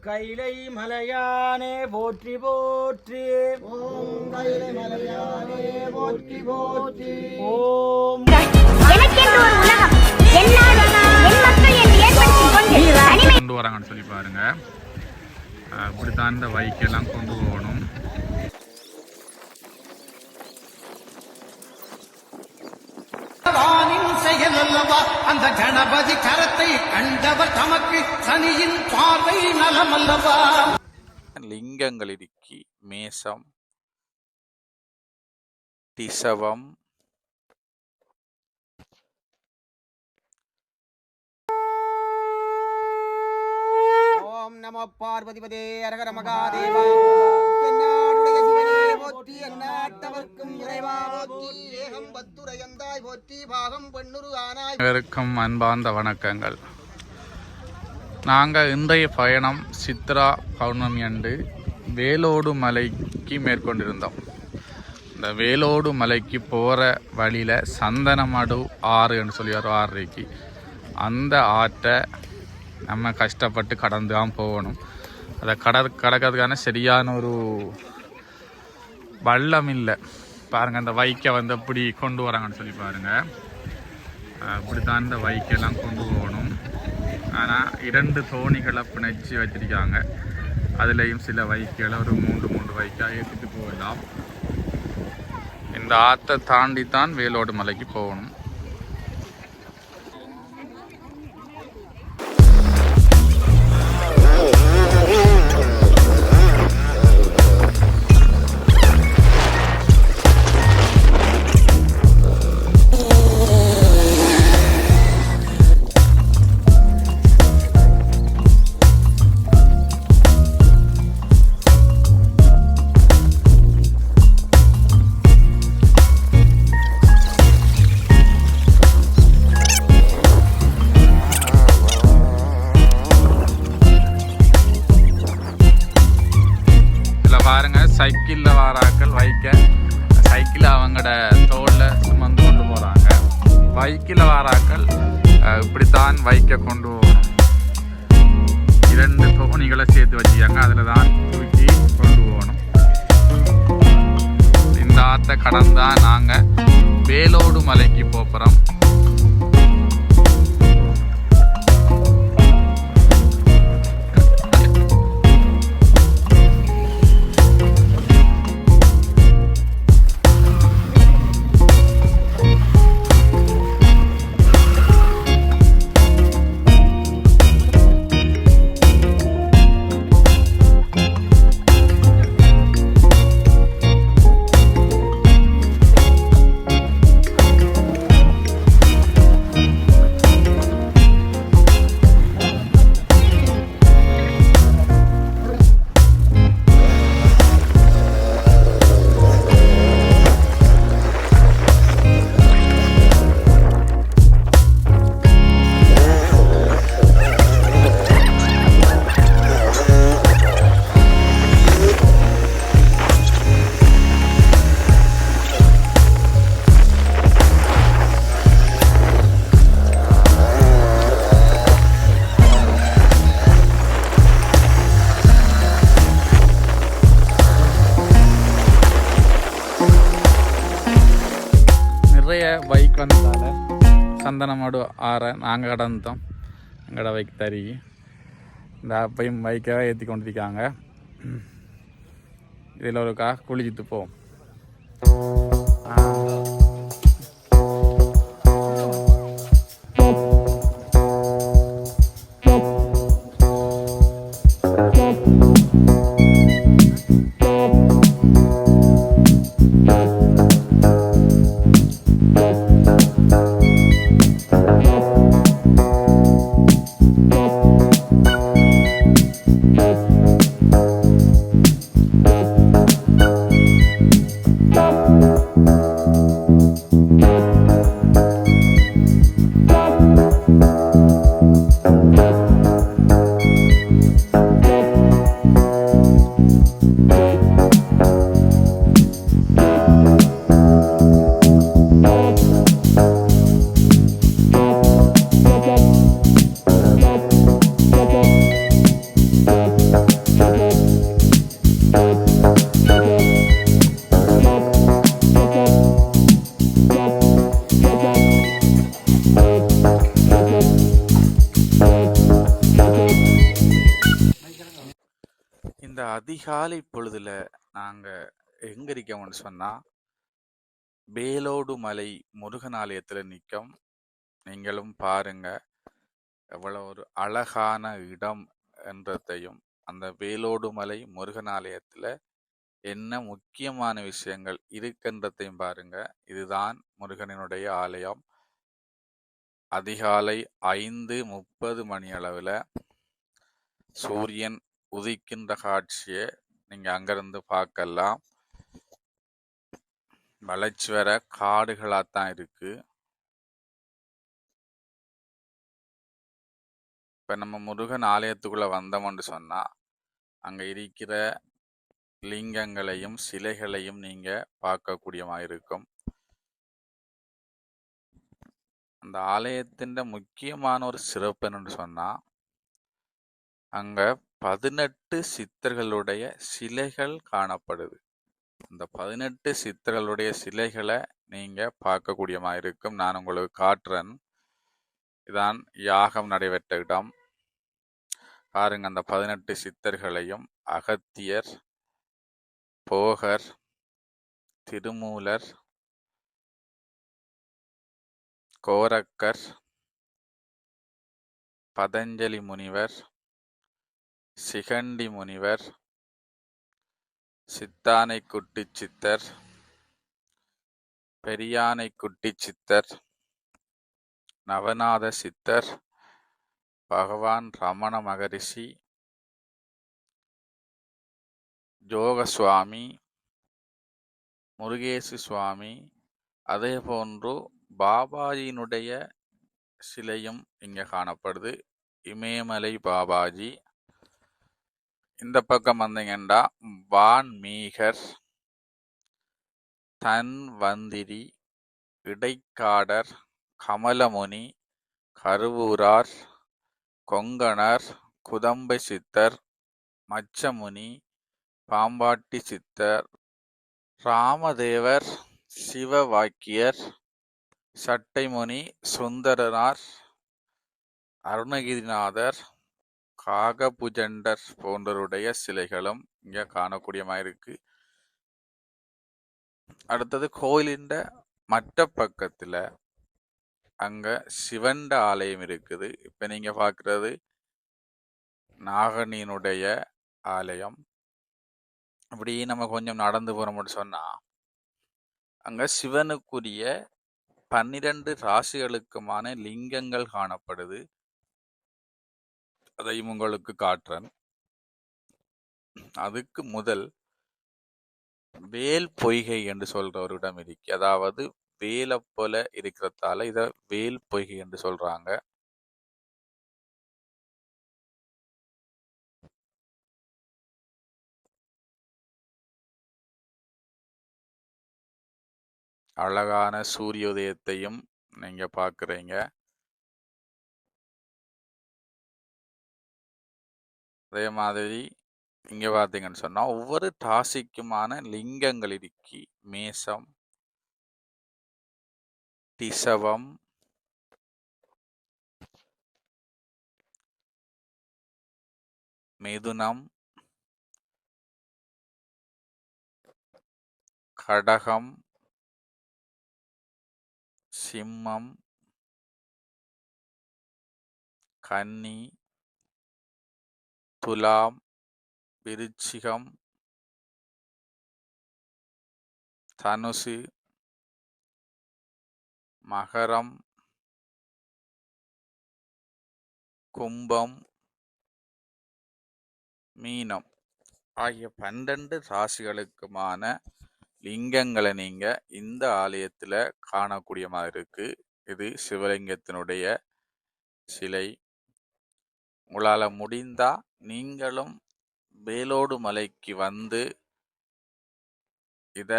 கைலை மலையானே போற்றி போற்றி. ஓம் கைலை மலையானே போற்றி போற்றி. ஓம். கொண்டு வராங்கன்னு சொல்லி பாருங்க. இப்படித்தான் இந்த வைக்கெல்லாம் கொண்டு போகணும். செயல் அல்லவா? அந்த கணபதி கரத்தை கண்டவர் தமக்கு சனியின் பார்வை நலம் அல்லவா? லிங்கங்கள் இருக்கி மேசம் திசவம் ஓம் நம பார்வதிபதே அரகர மகாதேவா. போற்றி எந்நாட்டவர்க்கும் இறைவா போற்றி. ஏகம் பத்துரையந்தாய் போற்றி. பாகம் பெண்ணுரு ஆனாய். அனைவருக்கும் அன்பார்ந்த வணக்கங்கள். நாங்கள் இன்றைய பயணம் சித்ரா பௌர்ணமி அன்று வேலோடு மலைக்கு மேற்கொண்டிருந்தோம். இந்த வேலோடு மலைக்கு போகிற வழியில் சந்தனமடு ஆறுன்னு சொல்லி ஒரு ஆறு அந்த ஆற்றை நம்ம கஷ்டப்பட்டு கடந்து தான் போகணும். அதை கட கடக்கிறதுக்கான சரியான ஒரு வள்ளம் இல்லை பாருங்கள் அந்த வைக்கை வந்து எப்படி கொண்டு வராங்கன்னு சொல்லி பாருங்கள் அப்படி தான் இந்த வைக்கெல்லாம் கொண்டு போகணும். ஆனால் இரண்டு தோணிகளை பிணைச்சி வச்சிருக்காங்க. அதுலேயும் சில வைக்கலை ஒரு மூன்று மூன்று வைக்காக ஏற்றிட்டு போகலாம். இந்த ஆற்றை தாண்டி தான் வேலோடு மலைக்கு போகணும். கடந்தா நாங்கள் வேலோடு மலைக்கு போகிறோம் நிறைய பைக் வந்ததால் சந்தனமாடு ஆற நாங்கள் கடந்தோம் எங்களோட பைக் தறி. இந்த அப்பையும் பைக்கை ஏற்றி கொண்டிருக்காங்க. இதில் ஒரு கா குளிச்சுட்டு போவோம். அதிகாலை பொழுதுல நாங்க எங்க இருக்கோம்னு சொன்னா வேலோடு மலை முருகன் ஆலயத்துல நிற்கும் நீங்களும் பாருங்க. எவ்வளவு ஒரு அழகான இடம் என்றதையும் அந்த வேலோடு மலை முருகன் ஆலயத்துல என்ன முக்கியமான விஷயங்கள் இருக்கின்றதையும் பாருங்க. இதுதான் முருகனினுடைய ஆலயம். அதிகாலை ஐந்து முப்பது மணி அளவில் சூரியன் உதிக்கின்ற காட்சியை நீங்கள் அங்கேருந்து பார்க்கலாம். வளர்ச்சி வர காடுகளாக தான் இருக்கு. இப்போ நம்ம முருகன் ஆலயத்துக்குள்ளே வந்தோம்னு சொன்னால் அங்கே இருக்கிற லிங்கங்களையும் சிலைகளையும் நீங்கள் பார்க்கக்கூடியமா இருக்கும். அந்த ஆலயத்தின் முக்கியமான ஒரு சிறப்பு என்னன்னு சொன்னால் அங்கே பதினெட்டு சித்தர்களுடைய சிலைகள் காணப்படுது. அந்த பதினெட்டு சித்தர்களுடைய சிலைகளை நீங்க பார்க்கக்கூடியமா இருக்கும். நான் உங்களுக்கு காட்டுறேன். இதான் யாகம் நடைபெற்ற இடம். பாருங்க அந்த பதினெட்டு சித்தர்களையும் அகத்தியர் போகர் திருமூலர் கோரக்கர் பதஞ்சலி முனிவர் சிகண்டி முனிவர் சித்தானை குட்டி சித்தர் பெரியானை குட்டி சித்தர் நவநாத சித்தர் பகவான் ரமண மகரிஷி ஜோகசுவாமி முருகேசு சுவாமி அதே போன்று பாபாஜியினுடைய சிலையும் இங்கே காணப்படுது. இமயமலை பாபாஜி இந்த பக்கம் வந்தீங்கன்னா வான்மீகர் தன்வந்திரி இடைக்காடர் கமலமுனி கருவூரார் கொங்கணர் குதம்பை சித்தர் மச்சமுனி பாம்பாட்டி சித்தர் ராமதேவர் சிவவாக்கியர் சட்டைமுனி சுந்தரனார் அருணகிரிநாதர் காகபுஜண்டர் போன்றருடைய சிலைகளும் இங்கே இங்க காணக்கூடியமாயிருக்கு. அடுத்தது கோயிலின் மற்ற பக்கத்துல அங்க சிவண்ட ஆலயம் இருக்குது. இப்ப நீங்க பாக்குறது நாகனினுடைய ஆலயம். அப்படி நம்ம கொஞ்சம் நடந்து போறோம்னு சொன்னா அங்க சிவனுக்குரிய பன்னிரண்டு ராசிகளுக்குமான லிங்கங்கள் காணப்படுது. அதையும் உங்களுக்கு காட்டுறேன். அதுக்கு முதல் வேல் பொய்கை என்று சொல்ற ஒரு இடம் இருக்கு அதாவது வேலை போல இருக்கிறதால இத வேல் பொய்கை என்று சொல்றாங்க. அழகான சூரிய உதயத்தையும் நீங்க பாக்குறீங்க. அதே மாதிரி இங்கே பார்த்தீங்கன்னு சொன்னால் ஒவ்வொரு ராசிக்குமான லிங்கங்கள் இருக்கி மேசம் திசவம் மிதுனம் கடகம் சிம்மம் கன்னி துலாம் விருச்சிகம் தனுசு மகரம் கும்பம் மீனம் ஆகிய பன்னெண்டு ராசிகளுக்குமான லிங்கங்களை நீங்க இந்த ஆலயத்தில் காணக்கூடிய மாதிரி இருக்கு. இது சிவலிங்கத்தினுடைய சிலை. உங்களால் முடிந்தா நீங்களும் வேலோடு மலைக்கு வந்து இத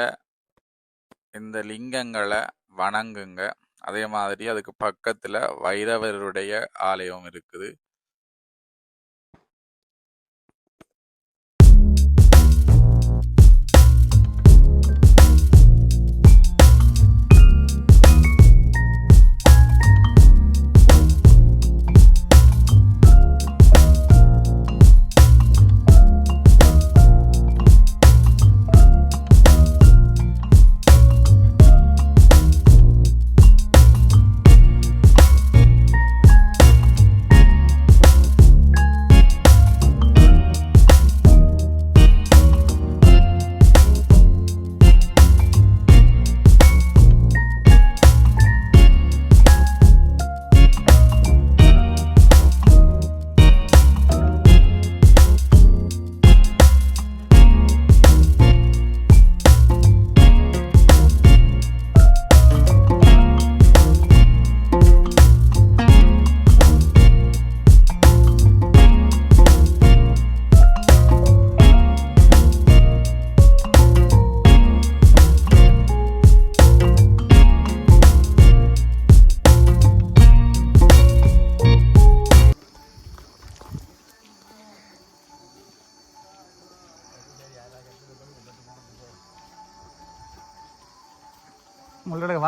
இந்த லிங்கங்களை வணங்குங்க. அதே மாதிரி அதுக்கு பக்கத்துல வைரவருடைய ஆலயம் இருக்குது.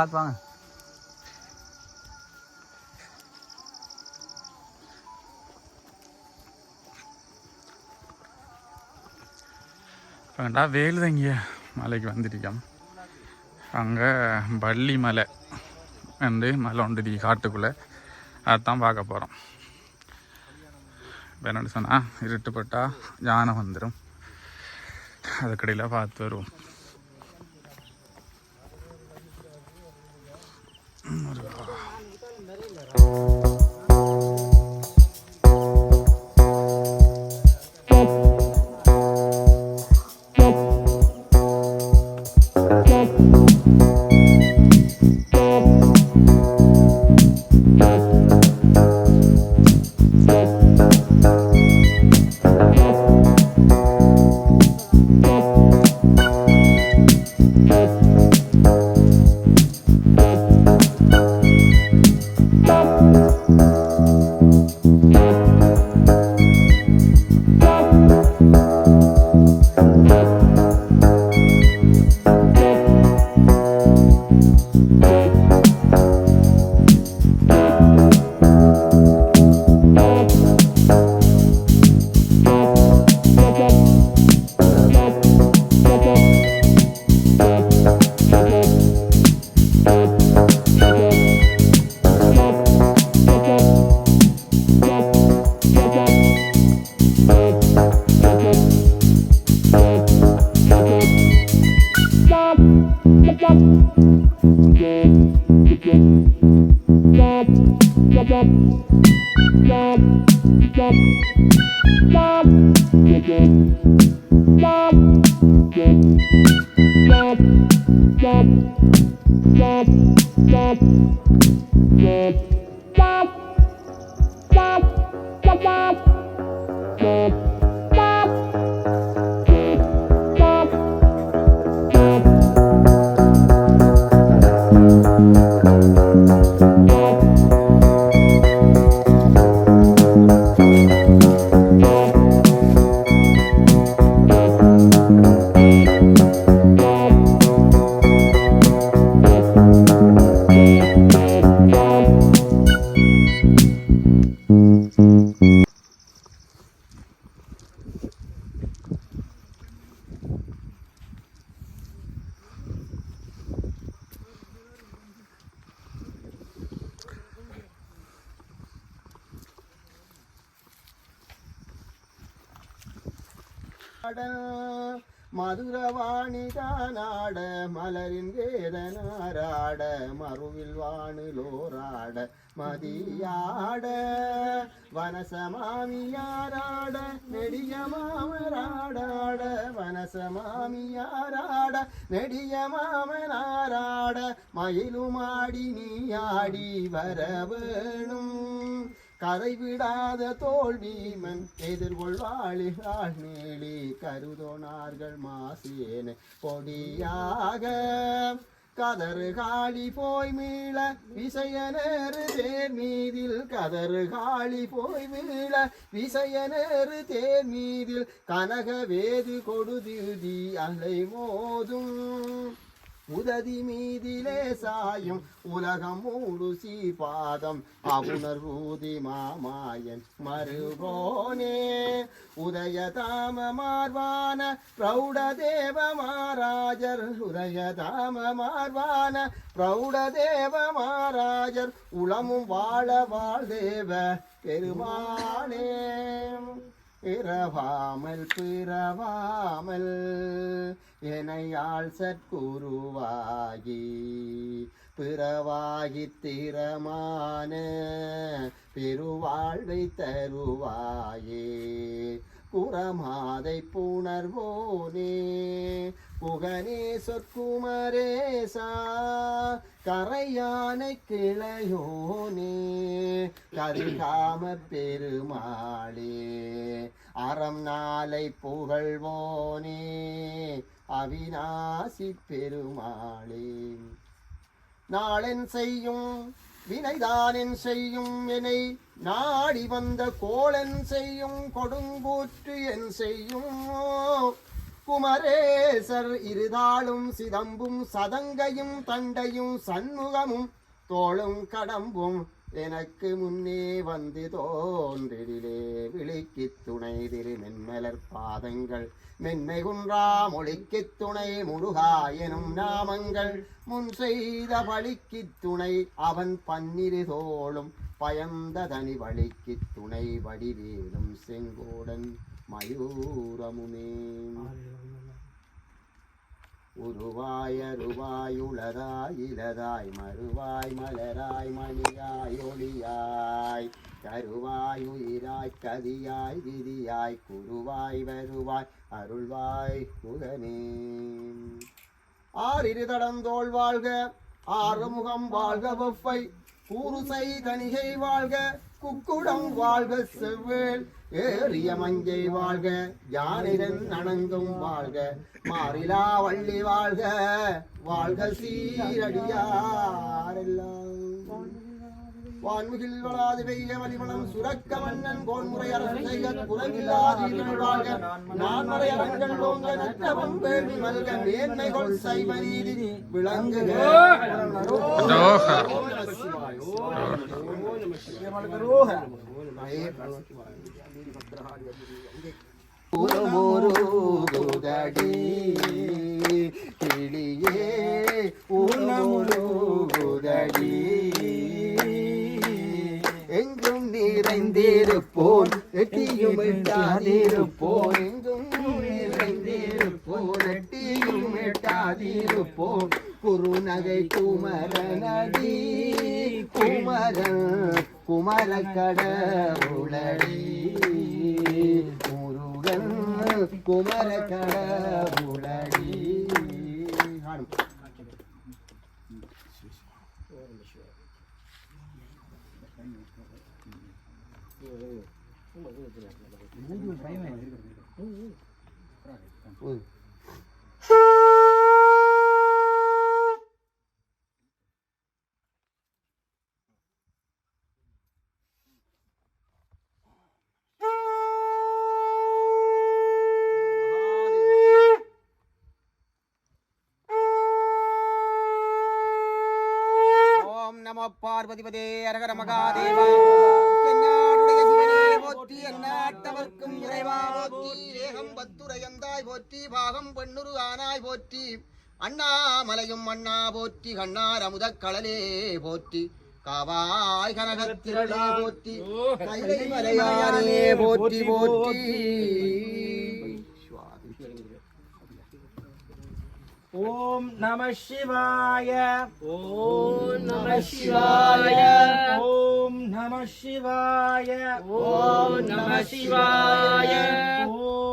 பார்த்து வாங்க. வேண்டா வேலு தங்கிய மலைக்கு வந்துட்டோம் அங்கே வள்ளி மலை வந்து மலை ஒன்று காட்டுக்குள்ளே. அதான் பார்க்க போகிறோம் இப்போ என்னென்னு சொன்னால் இருட்டுப்பட்டா யானை வந்துடும் அதுக்கடையில் பார்த்து வருவோம். Mm-hmm. மதுரவாணி தானாட மலரின் வேதனாராட மறுவில் வானுலோராட மதியாட. வனசமாமியாராட நெடிய மாமராடாட வனசமாமியாராட நெடிய மாமனாராட மயிலுமாடி நீ ஆடி வர வேணும் கதை கரைவிடாத தோல்விமன் எதிர்கொள்வாளிகள் மேலே கருதோனார்கள் மாசேன பொடியாக கதறு காளி போய் மீள விசயனேறு தேர் மீதில் கதறு காளி போய் மீள விசயனேறு தேர் மீதில் கனக வேது கொடுதி அலை மோதும். உததி மீதிலே சாயும் உலகம் மூடு பாதம். அவுணர் ஊதி மாமாயன் மருகோனே உதயதாம மார்வான பிரௌடதேவ மாராஜர் உதயதாம மார்வான பிரௌடதேவ மாராஜர் உளமும் வாழ வாழ்தேவ பெருமானே. பிறவாமல் பிறவாமல் எனையாள் சற்குருவாகி பிறவாகி திறமான பெருவாழ்வை தருவாயே. குரமாதை புணர்வோனே புகனே சொற்குமரேசா கரையானை கிளையோனே கருகாம பெருமாளே அறம் நாளை புகழ்வோனே அவிநாசி பெருமாளே. நாளென் செய்யும் வினைதானென் செய்யும் வினை நாடி வந்த கோளன் செய்யும் கொடுங்கூற்று என் செய்யும் குமரேசர் இருதாளும் சிதம்பும் சதங்கையும் தண்டையும் சண்முகமும் தோளும் கடம்பும் எனக்கு முன்னே வந்து தோன்றிடிலே. விழிக்கு துணை திரு மென்மலர் பாதங்கள் மென்மை குன்றா மொழிக்கு துணை முருகா எனும் நாமங்கள் முன் செய்த பழிக்கு துணை அவன் பன்னிரு தோளும் பயந்த தனி வழிக்கு துணை வடிவேலும் செங்கோடன். மயூரமுமே உருவாய் அருவாய் உளதாய் இலதாய் மறுவாய் மலராய் மணியாய் ஒளியாய். கருவாய் உயிராய் கதியாய் விதியாய் குருவாய் வருவாய் அருள்வாய் குகனே ஆறிரு தடந்தோள் வாழ்க ஆறுமுகம் வாழ்க வெப்பை கூறுசை தணிகை வாழ்க குக்குடம் வாழ்க செவ்வேல் ஏறிய மஞ்சை வாழ்க யானிரன் அணங்கும் வாழ்க மாறிலா வள்ளி வாழ்க வாழ்க சீரடியாரெல்லாம் வான்முகில் வளாது பெய்ய வழிமணம் சுரக்க மன்னன் கோன்முறை அரசு செய்க குறைவில்லாதீர்கள் வாழ்க நான் மறை அரங்கள் ஓங்க நற்றவம் வேள்வி மல்க மேன்மைகள் சைவ நீதி விளங்குக. ஓம் நம சிவாய. ஓம் நம உருமுருகுதடி ಉದಡಿ ತಿಳಿಯೇ ಉಣಮುರುಗುದಡಿ நிறைந்திருப்போர் வெற்றியும் எட்டாதிருப்போர் எங்கும் நிறைந்திருப்போர் வெற்றியும் எட்டாதிருப்போர் குறுநகை குமர நடி குமர குமர கடவுளடி. முருகன் குமர கடவுளடி. பார்வதிபதே அரகர மகாதேவா போற்றி. அண்ணாமலையும் அண்ணா போற்றி கண்ணார் அமுதக் கடலே போற்றி. காவாய் கனகத்திரளே போற்றி. கைலை மலையானே போற்றி போற்றி ஓம் நம சிவாய. ஓம் நம சிவாய. ஓம் நம சிவாய. ஓம் நம சிவாய. ஓம்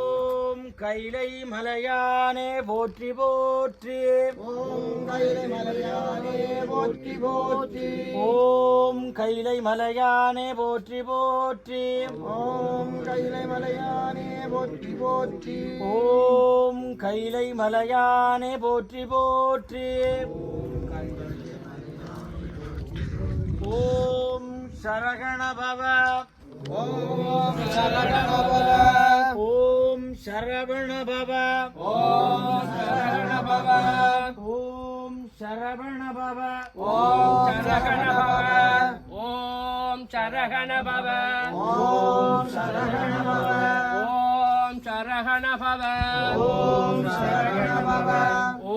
கைலை மலையானே போற்றி போற்றி ஓம் கைலை மலையானே போற்றி போற்றி ஓம் கைலை மலையானே போற்றி போற்றி ஓம் கைலை மலையானே போற்றி போற்றி ஓம் கைலை மலையானே போற்றி போற்றி ஓம் சரகண பவ ஓம் சரவணபவ ஓம் சரவண பவ. ஓம் சரவணபவ ஓம் சரவண பவ. ஓம் சரவணபவ ஓம் சரகண பவ. ஓம் சரவணபவ ஓம் சரகண பவ. ஓம் சரவணபவ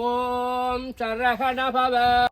ஓம் சரகண பவ.